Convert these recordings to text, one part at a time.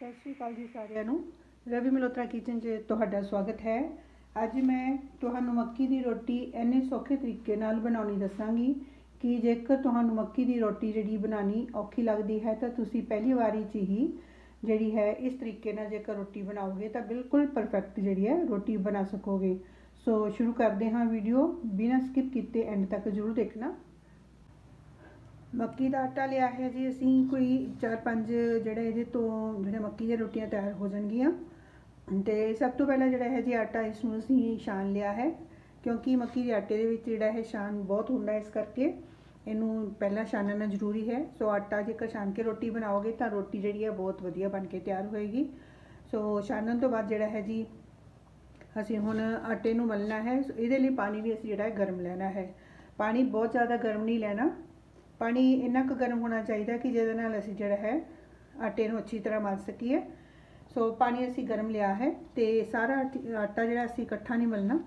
ਸਤਿ ਸ਼੍ਰੀ ਅਕਾਲ ਜੀ ਸਾਰਿਆਂ ਨੂੰ। ਰਵੀ ਮਲੋਤਰਾ ਕਿਚਨ 'ਚ ਤੁਹਾਡਾ ਸਵਾਗਤ ਹੈ। ਅੱਜ ਮੈਂ ਤੁਹਾਨੂੰ ਮੱਕੀ ਦੀ ਰੋਟੀ ਇੰਨੇ ਸੌਖੇ ਤਰੀਕੇ ਨਾਲ ਬਣਾਉਣੀ ਦੱਸਾਂਗੀ ਕਿ ਜੇਕਰ ਤੁਹਾਨੂੰ ਮੱਕੀ ਦੀ ਰੋਟੀ ਜਿਹੜੀ ਬਣਾਉਣੀ ਔਖੀ ਲੱਗਦੀ ਹੈ ਤਾਂ ਤੁਸੀਂ ਪਹਿਲੀ ਵਾਰੀ 'ਚ ਹੀ ਜਿਹੜੀ ਹੈ ਇਸ ਤਰੀਕੇ ਨਾਲ ਜੇਕਰ ਰੋਟੀ ਬਣਾਓਗੇ ਤਾਂ ਬਿਲਕੁਲ ਪਰਫੈਕਟ ਜਿਹੜੀ ਹੈ ਰੋਟੀ ਬਣਾ ਸਕੋਗੇ। ਸੋ ਸ਼ੁਰੂ ਕਰਦੇ ਹਾਂ ਵੀਡੀਓ ਬਿਨਾਂ ਸਕਿਪ ਕੀਤੇ ਐਂਡ ਤੱਕ ਜ਼ਰੂਰ ਦੇਖਣਾ। ਮੱਕੀ ਦਾ ਆਟਾ ਲਿਆ ਹੈ ਜੀ। ਅਸੀਂ ਕੋਈ 4-5 ਜਿਹੜੇ ਇਹਦੇ ਤੋਂ ਜਿਹੜੇ ਮੱਕੀ ਦੀਆਂ ਰੋਟੀਆਂ ਤਿਆਰ ਹੋ ਜਾਣਗੀਆਂ। ਤੇ ਸਭ ਤੋਂ ਪਹਿਲਾਂ ਜਿਹੜਾ ਹੈ ਜੀ ਆਟਾ ਇਸ ਨੂੰ ਅਸੀਂ ਛਾਣ ਲਿਆ ਹੈ। ਕਿਉਂਕਿ ਮੱਕੀ ਦੇ ਆਟੇ ਦੇ ਵਿੱਚ ਜਿਹੜਾ ਹੈ ਛਾਣ ਬਹੁਤ ਹੁੰਦਾ ਇਸ ਕਰਕੇ। ਇਹਨੂੰ ਪਹਿਲਾਂ ਛਾਣਨਾ ਜ਼ਰੂਰੀ ਹੈ। ਸੋ ਆਟਾ ਜੇਕਰ ਛਾਣ ਕੇ ਰੋਟੀ ਬਣਾਓਗੇ ਤਾਂ ਰੋਟੀ ਜਿਹੜੀ ਹੈ ਬਹੁਤ ਵਧੀਆ ਬਣ ਕੇ ਤਿਆਰ ਹੋਏਗੀ। ਸੋ ਛਾਣਨ ਤੋਂ ਬਾਅਦ ਜਿਹੜਾ ਹੈ ਜੀ ਅਸੀਂ ਹੁਣ ਆਟੇ ਨੂੰ ਮਲਣਾ ਹੈ। ਸੋ ਇਹਦੇ ਲਈ ਪਾਣੀ ਵੀ ਅਸੀਂ ਜਿਹੜਾ ਹੈ ਗਰਮ ਲੈਣਾ ਹੈ। ਪਾਣੀ ਬਹੁਤ ਜ਼ਿਆਦਾ ਗਰਮ ਨਹੀਂ ਲੈਣਾ। ਪਾਣੀ ਇੰਨਾ ਕੁ ਗਰਮ ਹੋਣਾ ਚਾਹੀਦਾ ਕਿ ਜਿਹਦੇ ਨਾਲ ਅਸੀਂ ਜਿਹੜਾ ਹੈ ਆਟੇ ਨੂੰ ਅੱਛੀ ਤਰ੍ਹਾਂ ਮਲ ਸਕੀਏ। ਸੋ ਪਾਣੀ ਅਸੀਂ ਗਰਮ ਲਿਆ ਹੈ ਤੇ ਸਾਰਾ ਆਟਾ ਜਿਹੜਾ ਅਸੀਂ ਇਕੱਠਾ ਨਹੀਂ ਮਲਣਾ।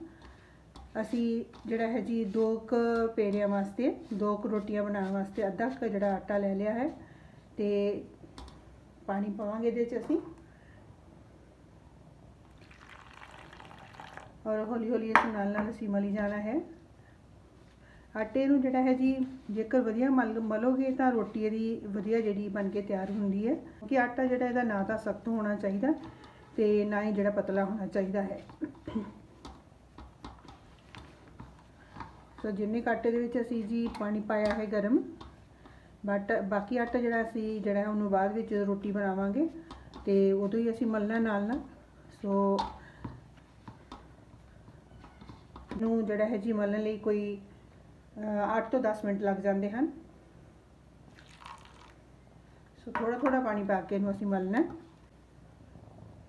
ਅਸੀਂ ਜਿਹੜਾ ਹੈ ਜੀ ਦੋ ਕੁ ਪੇੜਿਆਂ ਵਾਸਤੇ, ਦੋ ਕੁ ਰੋਟੀਆਂ ਬਣਾਉਣ ਵਾਸਤੇ ਅੱਧਾ ਕੁ ਜਿਹੜਾ ਆਟਾ ਲੈ ਲਿਆ ਹੈ ਤੇ ਪਾਣੀ ਪਾਵਾਂਗੇ ਇਹਦੇ 'ਚ ਅਸੀਂ। ਔਰ ਹੌਲੀ ਹੌਲੀ ਇਸ ਨਾਲ ਨਾਲ ਅਸੀਂ ਮਲੀ ਜਾਣਾ ਹੈ। ਆਟੇ ਨੂੰ ਜਿਹੜਾ ਹੈ ਜੀ, ਜੇਕਰ ਵਧੀਆ ਮਲ, ਮਲੋਗੇ ਤਾਂ ਰੋਟੀ ਇਹਦੀ ਵਧੀਆ ਜਿਹੜੀ ਬਣ ਕੇ ਤਿਆਰ ਹੁੰਦੀ ਹੈ। ਕਿ ਆਟਾ ਜਿਹੜਾ ਇਹਦਾ ਨਾ ਤਾਂ ਸਖਤ ਹੋਣਾ ਚਾਹੀਦਾ ਤੇ ਨਾ ਹੀ ਜਿਹੜਾ ਪਤਲਾ ਹੋਣਾ ਚਾਹੀਦਾ ਹੈ। ਸੋ ਜਿੰਨੇ ਕੁ ਆਟੇ ਦੇ ਵਿੱਚ ਅਸੀਂ ਜੀ ਪਾਣੀ ਪਾਇਆ ਹੈ ਗਰਮ, ਬਟ ਬਾਕੀ ਆਟਾ ਜਿਹੜਾ ਅਸੀਂ ਜਿਹੜਾ ਉਹਨੂੰ ਬਾਅਦ ਵਿੱਚ ਰੋਟੀ ਬਣਾਵਾਂਗੇ ਤੇ ਉਦੋਂ ਹੀ ਅਸੀਂ ਮਲਣਾ ਨਾਲ ਨਾਲ। ਸੋ ਨੂੰ ਜਿਹੜਾ ਹੈ ਜੀ ਮਲਣ ਲਈ ਕੋਈ 8 ਤੋਂ 10 ਮਿੰਟ ਲੱਗ ਜਾਂਦੇ ਹਨ। ਸੋ ਥੋੜਾ ਥੋੜਾ ਪਾਣੀ ਪਾ ਕੇ ਇਹਨੂੰ ਅਸੀਂ ਮਲਣਾ ਹੈ।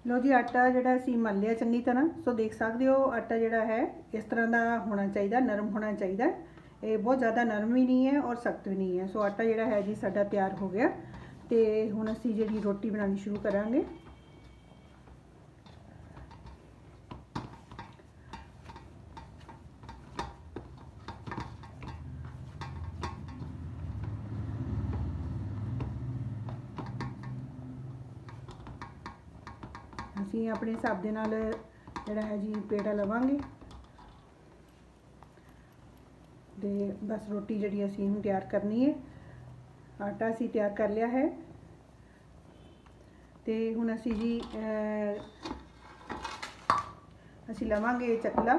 ਲਓ ਜੀ, ਆਟਾ ਜਿਹੜਾ ਅਸੀਂ ਮਲ ਲਿਆ ਚੰਗੀ ਤਰ੍ਹਾਂ, ਸੋ ਦੇਖ ਸਕਦੇ ਹੋ ਆਟਾ ਜਿਹੜਾ ਹੈ, ਇਸ ਤਰ੍ਹਾਂ ਦਾ ਹੋਣਾ ਚਾਹੀਦਾ, ਨਰਮ ਹੋਣਾ ਚਾਹੀਦਾ ਇਹ ਬਹੁਤ ਜ਼ਿਆਦਾ ਨਰਮ ਵੀ ਨਹੀਂ ਹੈ ਔਰ ਸਖਤ ਵੀ ਨਹੀਂ ਹੈ। ਸੋ ਆਟਾ ਜਿਹੜਾ ਹੈ ਜੀ ਸਾਡਾ ਤਿਆਰ ਹੋ ਗਿਆ ਤੇ ਹੁਣ ਅਸੀਂ ਜਿਹੜੀ ਰੋਟੀ ਬਣਾਉਣੀ ਸ਼ੁਰੂ ਕਰਾਂਗੇ। ਅਸੀਂ ਆਪਣੇ ਹਿਸਾਬ ਦੇ ਨਾਲ ਜਿਹੜਾ ਹੈ ਜੀ ਪੇੜਾ ਲਵਾਂਗੇ। ਤੇ ਬਸ ਰੋਟੀ ਜਿਹੜੀ ਅਸੀਂ ਇਹਨੂੰ ਤਿਆਰ ਕਰਨੀ ਹੈ। ਆਟਾ ਅਸੀਂ ਤਿਆਰ ਕਰ ਲਿਆ ਹੈ। ਤੇ ਹੁਣ ਅਸੀਂ ਜੀ ਅਸੀਂ ਲਵਾਂਗੇ ਚਕਲਾ।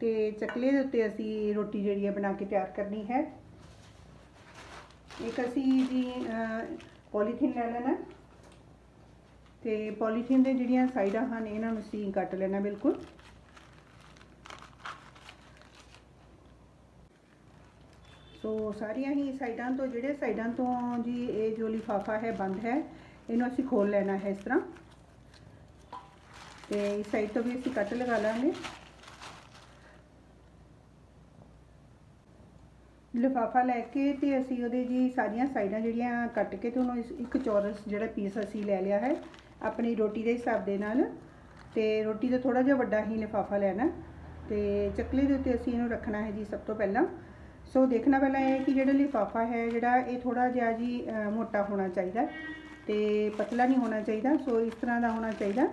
ਤੇ ਚੱਕਲੇ ਦੇ ਉੱਤੇ ਅਸੀਂ ਰੋਟੀ ਜਿਹੜੀ ਹੈ ਬਣਾ ਕੇ ਤਿਆਰ ਕਰਨੀ ਹੈ। ਇੱਕ ਅਸੀਂ ਜੀ ਪੋਲੀਥੀਨ ਲੈ ਲੈਣਾ ਤੇ ਪੋਲੀਥੀਨ ਦੇ ਜਿਹੜੀਆਂ ਸਾਈਡਾਂ ਹਨ, ਇਹਨਾਂ ਨੂੰ ਅਸੀਂ ਕੱਟ ਲੈਣਾ ਬਿਲਕੁਲ। ਸੋ ਸਾਰੀਆਂ ਹੀ ਸਾਈਡਾਂ ਤੋਂ, ਜਿਹੜੇ ਸਾਈਡਾਂ ਤੋਂ ਜੀ ਇਹ ਜੋ ਲਿਫਾਫਾ ਹੈ, ਬੰਦ ਹੈ, ਇਹਨੂੰ ਅਸੀਂ ਖੋਲ ਲੈਣਾ ਹੈ ਇਸ ਤਰ੍ਹਾਂ। ਤੇ ਇਸ ਸਾਈਡ ਤੋਂ ਵੀ ਅਸੀਂ ਕੱਟ ਲਗਾ ਲਾਂਗੇ। ਲਿਫਾਫਾ ਲੈ ਕੇ ਤੇ ਅਸੀਂ ਉਹਦੇ ਜੀ ਸਾਰੀਆਂ ਸਾਈਡਾਂ ਜਿਹੜੀਆਂ ਕੱਟ ਕੇ ਤੇ ਉਹਨੂੰ ਇੱਕ ਚੌਰਸ ਜਿਹੜਾ ਪੀਸ ਅਸੀਂ ਲੈ ਲਿਆ ਹੈ ਆਪਣੀ ਰੋਟੀ ਦੇ ਹਿਸਾਬ ਦੇ ਨਾਲ ਤੇ ਰੋਟੀ ਦਾ ਥੋੜਾ ਜਿਹਾ ਵੱਡਾ ਹੀ ਲਿਫਾਫਾ ਲੈਣਾ ਤੇ ਚੱਕਲੇ ਦੇ ਉੱਤੇ ਅਸੀਂ ਇਹਨੂੰ ਰੱਖਣਾ ਹੈ ਜੀ ਸਭ ਤੋਂ ਪਹਿਲਾਂ। ਸੋ ਦੇਖਣਾ ਪਹਿਲਾਂ ਇਹ ਕਿ ਜਿਹੜਾ ਲਿਫਾਫਾ ਹੈ ਜਿਹੜਾ ਇਹ ਥੋੜਾ ਜਿਹਾ ਜੀ ਮੋਟਾ ਹੋਣਾ ਚਾਹੀਦਾ ਤੇ ਪਤਲਾ ਨਹੀਂ ਹੋਣਾ ਚਾਹੀਦਾ, ਸੋ ਇਸ ਤਰ੍ਹਾਂ ਦਾ ਹੋਣਾ ਚਾਹੀਦਾ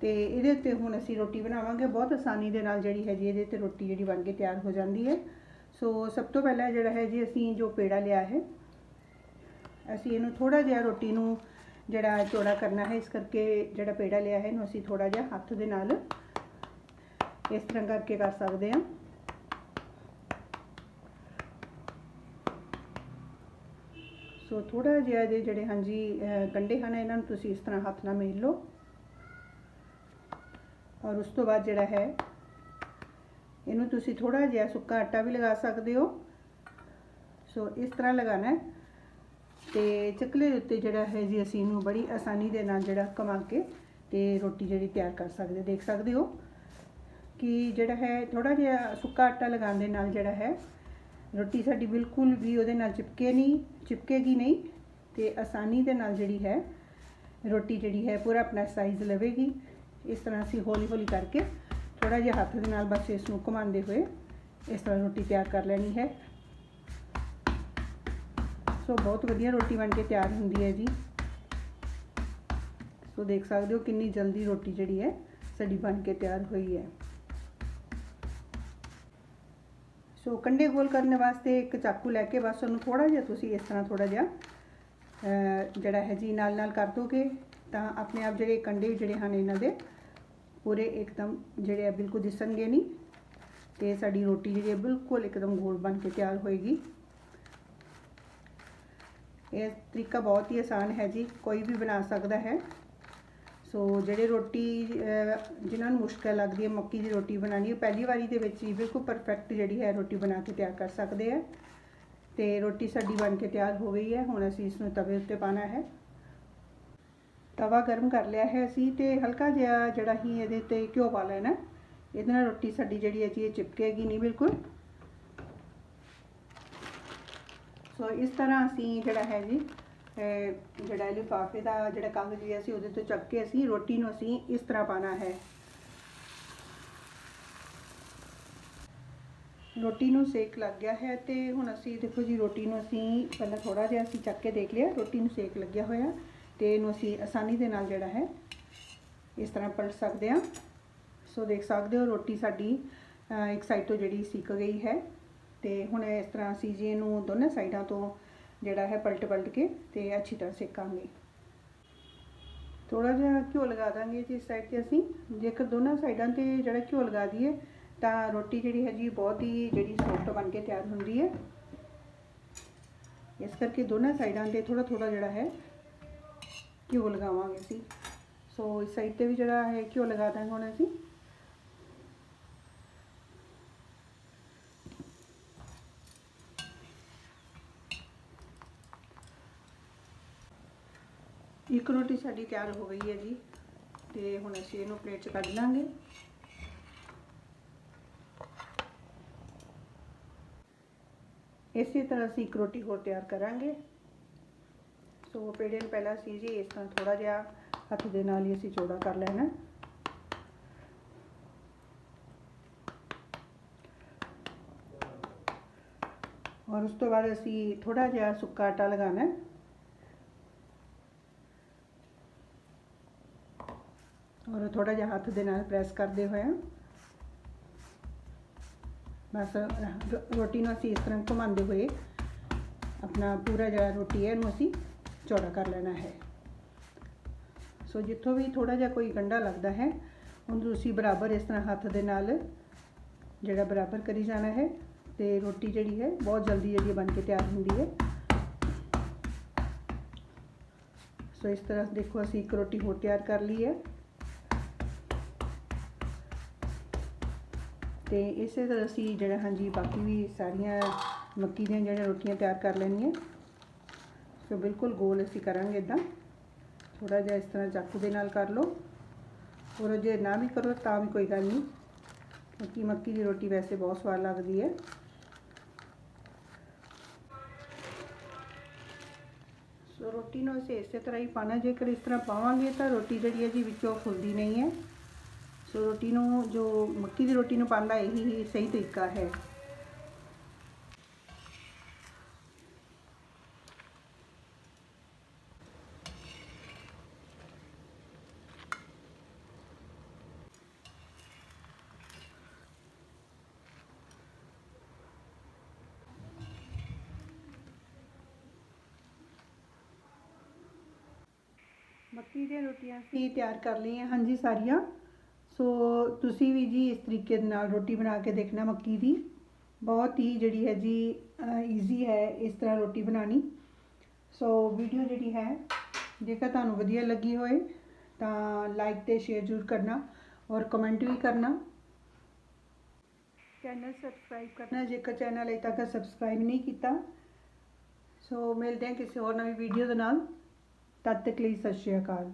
ਤੇ ਇਹਦੇ ਉੱਤੇ ਹੁਣ ਅਸੀਂ ਰੋਟੀ ਬਣਾਵਾਂਗੇ, ਬਹੁਤ ਆਸਾਨੀ ਦੇ ਨਾਲ ਜਿਹੜੀ ਹੈ ਜੀ ਇਹਦੇ ਤੇ ਰੋਟੀ ਜਿਹੜੀ ਬਣ ਕੇ ਤਿਆਰ ਹੋ ਜਾਂਦੀ ਹੈ। ਸੋ ਸਭ ਤੋਂ ਪਹਿਲਾਂ ਜਿਹੜਾ ਹੈ ਜੀ ਅਸੀਂ ਜੋ ਪੇੜਾ ਲਿਆ ਹੈ, ਅਸੀਂ ਇਹਨੂੰ ਥੋੜਾ ਜਿਹਾ ਰੋਟੀ ਨੂੰ ਜਿਹੜਾ ਚੌੜਾ ਕਰਨਾ ਹੈ ਇਸ ਕਰਕੇ ਜਿਹੜਾ ਪੇੜਾ ਲਿਆ ਹੈ ਇਹਨੂੰ ਅਸੀਂ ਥੋੜਾ ਜਿਹਾ ਹੱਥ ਦੇ ਨਾਲ ਇਸ ਤਰ੍ਹਾਂ ਕਰਕੇ ਕਰ ਸਕਦੇ ਹਾਂ। ਸੋ ਥੋੜਾ ਜਿਹਾ ਜੇ ਜਿਹੜੇ ਹਾਂਜੀ ਅਹ, ਕੰਡੇ ਹਨ ਇਹਨਾਂ ਨੂੰ ਤੁਸੀਂ ਇਸ ਤਰ੍ਹਾਂ ਹੱਥ ਨਾਲ ਮੇਲ ਲਓ। ਔਰ ਉਸ ਤੋਂ ਬਾਅਦ ਜਿਹੜਾ ਹੈ ਇਹਨੂੰ ਤੁਸੀਂ ਥੋੜਾ ਜਿਹਾ ਸੁੱਕਾ ਆਟਾ ਵੀ ਲਗਾ ਸਕਦੇ ਹੋ। ਸੋ ਇਸ ਤਰ੍ਹਾਂ ਲਗਾਣਾ ਹੈ। ਤੇ ਚਕਲੇ ਦੇ ਉੱਤੇ ਜਿਹੜਾ ਹੈ ਜੀ ਅਸੀਂ ਇਹਨੂੰ ਬੜੀ ਆਸਾਨੀ ਦੇ ਨਾਲ ਜਿਹੜਾ ਕਮਾ ਕੇ ਤੇ ਰੋਟੀ ਜਿਹੜੀ ਤਿਆਰ ਕਰ ਸਕਦੇ, ਦੇਖ ਸਕਦੇ ਹੋ ਕਿ ਜਿਹੜਾ ਹੈ ਥੋੜਾ ਜਿਹਾ ਸੁੱਕਾ ਆਟਾ ਲਗਾਉਣ ਦੇ ਨਾਲ ਜਿਹੜਾ ਹੈ ਰੋਟੀ ਸਾਡੀ ਬਿਲਕੁਲ ਵੀ ਉਹਦੇ ਨਾਲ ਚਿਪਕੇ ਨਹੀਂ, ਚਿਪਕੇਗੀ ਨਹੀਂ ਤੇ ਆਸਾਨੀ ਦੇ ਨਾਲ ਜਿਹੜੀ ਹੈ ਰੋਟੀ ਜਿਹੜੀ ਹੈ ਪੂਰਾ ਆਪਣਾ ਸਾਈਜ਼ ਲਵੇਗੀ। ਇਸ ਤਰ੍ਹਾਂ ਅਸੀਂ ਹੌਲੀ ਹੌਲੀ ਕਰਕੇ ਥੋੜਾ ਜਿਹਾ ਹੱਥ ਦੇ ਨਾਲ ਬਸ ਇਸ ਨੂੰ ਘੁਮਾਉਂਦੇ ਹੋਏ ਇਸ ਤਰ੍ਹਾਂ ਰੋਟੀ ਤਿਆਰ ਕਰ ਲੈਣੀ ਹੈ। ਸੋ ਬਹੁਤ ਵਧੀਆ ਰੋਟੀ ਬਣ ਕੇ ਤਿਆਰ ਹੁੰਦੀ ਹੈ ਜੀ। ਸੋ ਦੇਖ ਸਕਦੇ ਹੋ ਕਿੰਨੀ ਜਲਦੀ ਰੋਟੀ ਜਿਹੜੀ ਹੈ ਸਾਡੀ ਬਣ ਕੇ ਤਿਆਰ ਹੋਈ ਹੈ। ਸੋ ਕੰਡੇ ਗੋਲ ਕਰਨ ਵਾਸਤੇ ਇੱਕ ਚਾਕੂ ਲੈ ਕੇ ਬਸ ਉਹਨੂੰ ਥੋੜਾ ਜਿਹਾ ਤੁਸੀਂ ਇਸ ਤਰ੍ਹਾਂ ਥੋੜਾ ਜਿਹਾ ਜਿਹੜਾ ਹੈ ਜੀ ਨਾਲ ਨਾਲ ਕਰ ਦੋਗੇ ਤਾਂ ਆਪਣੇ ਆਪ ਜਿਹੜੇ ਕੰਡੇ ਜਿਹੜੇ ਹਨ ਇਹਨਾਂ ਦੇ ਪੂਰੇ ਇੱਕਦਮ ਜਿਹੜੇ ਆ ਬਿਲਕੁਲ ਦਿਸਣਗੇ ਨਹੀਂ ਤੇ ਸਾਡੀ ਰੋਟੀ ਜਿਹੜੀ ਹੈ ਬਿਲਕੁਲ ਇੱਕਦਮ ਗੋਲ ਬਣ ਕੇ ਤਿਆਰ ਹੋਏਗੀ। ਇਹ ਤਰੀਕਾ ਬਹੁਤ ਹੀ ਆਸਾਨ ਹੈ ਜੀ ਕੋਈ ਵੀ ਬਣਾ ਸਕਦਾ ਹੈ। ਸੋ ਜਿਹੜੇ ਰੋਟੀ ਅਹ, ਜਿਨ੍ਹਾਂ ਨੂੰ ਮੁਸ਼ਕਲ ਲੱਗਦੀ ਹੈ ਮੱਕੀ ਦੀ ਰੋਟੀ ਬਣਾਉਣੀ ਉਹ ਪਹਿਲੀ ਵਾਰੀ ਦੇ ਵਿੱਚ ਹੀ ਬਿਲਕੁਲ ਪਰਫੈਕਟ ਜਿਹੜੀ ਹੈ ਰੋਟੀ ਬਣਾ ਕੇ ਤਿਆਰ ਕਰ ਸਕਦੇ ਆ ਤੇ ਰੋਟੀ ਸਾਡੀ ਬਣ ਕੇ ਤਿਆਰ ਹੋ ਗਈ ਹੈ ਹੁਣ ਅਸੀਂ ਇਸ ਨੂੰ ਤਵੇ ਉੱਤੇ ਪਾਣਾ ਹੈ। ਤਵਾ ਗਰਮ ਕਰ ਲਿਆ ਹੈ ਅਸੀਂ ਤੇ ਹਲਕਾ ਜਿਹਾ ਜਿਹੜਾ ਹੀ ਇਹਦੇ ਤੇ ਘਿਓ ਪਾ ਲੈਣਾ ਇਹਦੇ ਨਾਲ ਰੋਟੀ ਸਾਡੀ ਜਿਹੜੀ ਹੈ ਜੀ ਇਹ ਚਿਪਕੇਗੀ ਨਹੀਂ ਬਿਲਕੁਲ। ਸੋ ਇਸ ਤਰ੍ਹਾਂ ਅਸੀਂ ਜਿਹੜਾ ਹੈ ਜੀ ਜਿਹੜਾ ਲਿਫਾਫੇ ਦਾ ਜਿਹੜਾ ਕਾਗਜ਼ ਵੀ ਅਸੀਂ ਉਹਦੇ ਤੋਂ ਚੱਕ ਕੇ ਅਸੀਂ ਰੋਟੀ ਨੂੰ ਅਸੀਂ ਇਸ ਤਰ੍ਹਾਂ ਪਾਣਾ ਹੈ। ਰੋਟੀ ਨੂੰ ਸੇਕ ਲੱਗ ਗਿਆ ਹੈ ਤੇ ਹੁਣ ਅਸੀਂ ਦੇਖੋ ਜੀ, ਰੋਟੀ ਨੂੰ ਅਸੀਂ ਪਹਿਲਾਂ ਥੋੜਾ ਜਿਹਾ ਅਸੀਂ ਚੱਕ ਕੇ ਦੇਖ ਲਿਆ, ਰੋਟੀ ਨੂੰ ਸੇਕ ਲੱਗਿਆ ਹੋਇਆ ਤੇ ਇਹਨੂੰ ਅਸੀਂ ਆਸਾਨੀ ਦੇ ਨਾਲ ਜਿਹੜਾ ਹੈ ਇਸ ਤਰ੍ਹਾਂ ਪਲਟ ਸਕਦੇ ਹਾਂ। ਸੋ ਦੇਖ ਸਕਦੇ ਹੋ ਰੋਟੀ ਸਾਡੀ ਇੱਕ ਸਾਈਡ ਤੋਂ ਜਿਹੜੀ ਸਿੱਕ ਗਈ ਹੈ। ਤੇ ਹੁਣ ਇਸ ਤਰ੍ਹਾਂ ਅਸੀਂ ਜੀ ਇਹਨੂੰ ਦੋਨਾਂ ਸਾਈਡਾਂ ਤੋਂ ਜਿਹੜਾ ਹੈ ਪਲਟ ਪਲਟ ਕੇ ਤੇ ਅੱਛੀ ਤਰ੍ਹਾਂ ਸੇਕਾਂਗੇ। ਥੋੜਾ ਜਿਹਾ ਘਿਓ ਲਗਾ ਦਾਂਗੇ ਜੀ ਇਸ ਸਾਈਡ ਤੇ ਅਸੀਂ। ਜੇਕਰ ਦੋਨਾਂ ਸਾਈਡਾਂ ਤੇ ਜਿਹੜਾ ਘਿਓ ਲਗਾ ਦਈਏ, ਤਾਂ ਰੋਟੀ ਜਿਹੜੀ ਹੈ ਜੀ ਬਹੁਤ ਹੀ ਜਿਹੜੀ ਸੌਫਟ ਬਣ ਕੇ ਤਿਆਰ ਹੁੰਦੀ ਹੈ। ਇਸ ਕਰਕੇ ਦੋਨਾਂ ਸਾਈਡਾਂ ਤੇ ਥੋੜਾ ਥੋੜਾ ਜਿਹੜਾ ਹੈ ਘਿਓ ਲਗਾਵਾਂਗੇ ਅਸੀਂ। ਸੋ ਇਸ ਸਾਈਡ ਤੇ ਵੀ ਜਿਹੜਾ ਹੈ ਘਿਓ ਲਗਾ ਦਾਂਗੇ ਹੁਣ ਅਸੀਂ। ਇੱਕ ਰੋਟੀ ਸਾਡੀ ਤਿਆਰ ਹੋ ਗਈ ਹੈ ਜੀ, ਤੇ ਹੁਣ ਅਸੀਂ ਇਹਨੂੰ ਪਲੇਟ 'ਚ ਕੱਢ ਲਾਂਗੇ। ਇਸੇ ਤਰ੍ਹਾਂ ਅਸੀਂ ਇੱਕ ਰੋਟੀ ਹੋਰ ਤਿਆਰ ਕਰਾਂਗੇ। ਸੋ ਪੇੜੇ ਨੂੰ ਪਹਿਲਾਂ ਅਸੀਂ ਜੀ ਇਸ ਤਰ੍ਹਾਂ ਥੋੜਾ ਜਿਹਾ ਹੱਥ ਦੇ ਨਾਲ ਹੀ ਅਸੀਂ ਚੌੜਾ ਕਰ ਲੈਣਾ। ਔਰ ਉਸ ਤੋਂ ਬਾਅਦ ਅਸੀਂ ਥੋੜਾ ਜਿਹਾ ਸੁੱਕਾ ਆਟਾ ਲਗਾਉਣਾ। ਹੈ ਔਰ ਥੋੜਾ ਜਿਹਾ ਹੱਥ ਦੇ ਨਾਲ ਪ੍ਰੈਸ ਕਰਦੇ ਹੋਏ ਬਸ ਰੋ- ਰੋਟੀ ਨੂੰ ਅਸੀਂ ਇਸ ਤਰ੍ਹਾਂ ਘੁਮਾਉਂਦੇ ਹੋਏ ਆਪਣਾ ਪੂਰਾ ਜਿਹੜਾ ਰੋਟੀ ਹੈ ਇਹਨੂੰ ਅਸੀਂ ਚੌੜਾ ਕਰ ਲੈਣਾ ਹੈ ਸੋ ਜਿੱਥੋਂ ਵੀ ਥੋੜਾ ਜਿਹਾ ਕੋਈ ਗੰਢਾ ਲੱਗਦਾ ਹੈ ਉਹਨੂੰ ਤੁਸੀਂ ਬਰਾਬਰ ਇਸ ਤਰ੍ਹਾਂ ਹੱਥ ਦੇ ਨਾਲ ਜਿਹੜਾ ਬਰਾਬਰ ਕਰੀ ਜਾਣਾ ਹੈ ਤੇ ਰੋਟੀ ਜਿਹੜੀ ਹੈ ਬਹੁਤ ਜਲਦੀ ਜਿਹੜੀ ਬਣ ਕੇ ਤਿਆਰ ਹੁੰਦੀ ਹੈ ਸੋ ਇਸ ਤਰ੍ਹਾਂ ਦੇਖੋ ਅਸੀਂ ਇੱਕ ਰੋਟੀ ਹੋਰ ਤਿਆਰ ਕਰ ਲਈ ਹੈ ਤੇ ਇਸੇ ਤਰ੍ਹਾਂ ਅਸੀਂ ਜਿਹੜਾ, ਹਾਂਜੀ, ਬਾਕੀ ਵੀ ਸਾਰੀਆਂ ਮੱਕੀ ਦੀਆਂ ਜਿਹੜੀਆਂ ਰੋਟੀਆਂ ਤਿਆਰ ਕਰ ਲੈਣੀਆਂ ਸੋ ਬਿਲਕੁਲ ਗੋਲ ਅਸੀਂ ਕਰਾਂਗੇ ਇਦਾਂ ਥੋੜਾ ਜਿਹਾ ਇਸ ਤਰ੍ਹਾਂ ਚਾਕੂ ਦੇ ਨਾਲ ਕਰ ਲਓ। ਔਰ ਜੇ ਨਾ ਵੀ ਕਰੋ ਤਾਂ ਵੀ ਕੋਈ ਗੱਲ ਨਹੀਂ, ਕਿਉਂਕਿ ਮੱਕੀ ਦੀ ਰੋਟੀ ਵੈਸੇ ਬਹੁਤ ਸਵਾਦ ਲੱਗਦੀ ਹੈ। ਸੋ ਰੋਟੀ ਨੂੰ ਅਸੀਂ ਇਸੇ ਤਰ੍ਹਾਂ ਹੀ ਪਾਣਾ ਜੇਕਰ ਇਸ ਤਰ੍ਹਾਂ ਪਾਵਾਂਗੇ ਤਾਂ ਰੋਟੀ ਜਿਹੜੀ ਹੈ ਜੀ ਵਿੱਚੋਂ ਫੁੱਲਦੀ ਨਹੀਂ ਹੈ। ਸੋ ਰੋਟੀ ਨੂੰ ਜੋ ਮੱਕੀ ਦੀ ਰੋਟੀ ਨੂੰ ਪਾਉਣ ਦਾ ਇਹੀ ਹੀ ਸਹੀ ਤਰੀਕਾ ਹੈ ਮੱਕੀ ਦੀਆਂ ਰੋਟੀਆਂ ਅਸੀਂ ਤਿਆਰ ਕਰ ਲਈਆਂ ਹਾਂਜੀ ਸਾਰੀਆਂ ਸੋ ਤੁਸੀਂ ਵੀ ਜੀ ਇਸ ਤਰੀਕੇ ਦੇ ਨਾਲ ਰੋਟੀ ਬਣਾ ਕੇ ਦੇਖਣਾ ਮੱਕੀ ਦੀ। ਬਹੁਤ ਹੀ ਜਿਹੜੀ ਹੈ ਜੀ ਈਜ਼ੀ ਹੈ ਇਸ ਤਰ੍ਹਾਂ ਰੋਟੀ ਬਣਾਉਣੀ। ਸੋ ਵੀਡੀਓ ਜਿਹੜੀ ਹੈ ਜੇਕਰ ਤੁਹਾਨੂੰ ਵਧੀਆ ਲੱਗੀ ਹੋਏ ਤਾਂ ਲਾਈਕ ਤੇ ਸ਼ੇਅਰ ਜ਼ਰੂਰ ਕਰਨਾ ਔਰ ਕਮੈਂਟ ਵੀ ਕਰਨਾ। ਚੈਨਲ ਸਬਸਕ੍ਰਾਈਬ ਕਰਨਾ। ਜੇਕਰ ਚੈਨਲ ਅਜੇ ਤੱਕ ਸਬਸਕ੍ਰਾਈਬ ਨਹੀਂ ਕੀਤਾ ਸੋ ਮਿਲਦੇ ਹਾਂ ਕਿਸੇ ਹੋਰ ਨਵੀਂ ਵੀਡੀਓ ਦੇ ਨਾਲ। ਤਦ ਤੱਕ ਲਈ ਸਤਿ ਸ਼੍ਰੀ ਅਕਾਲ।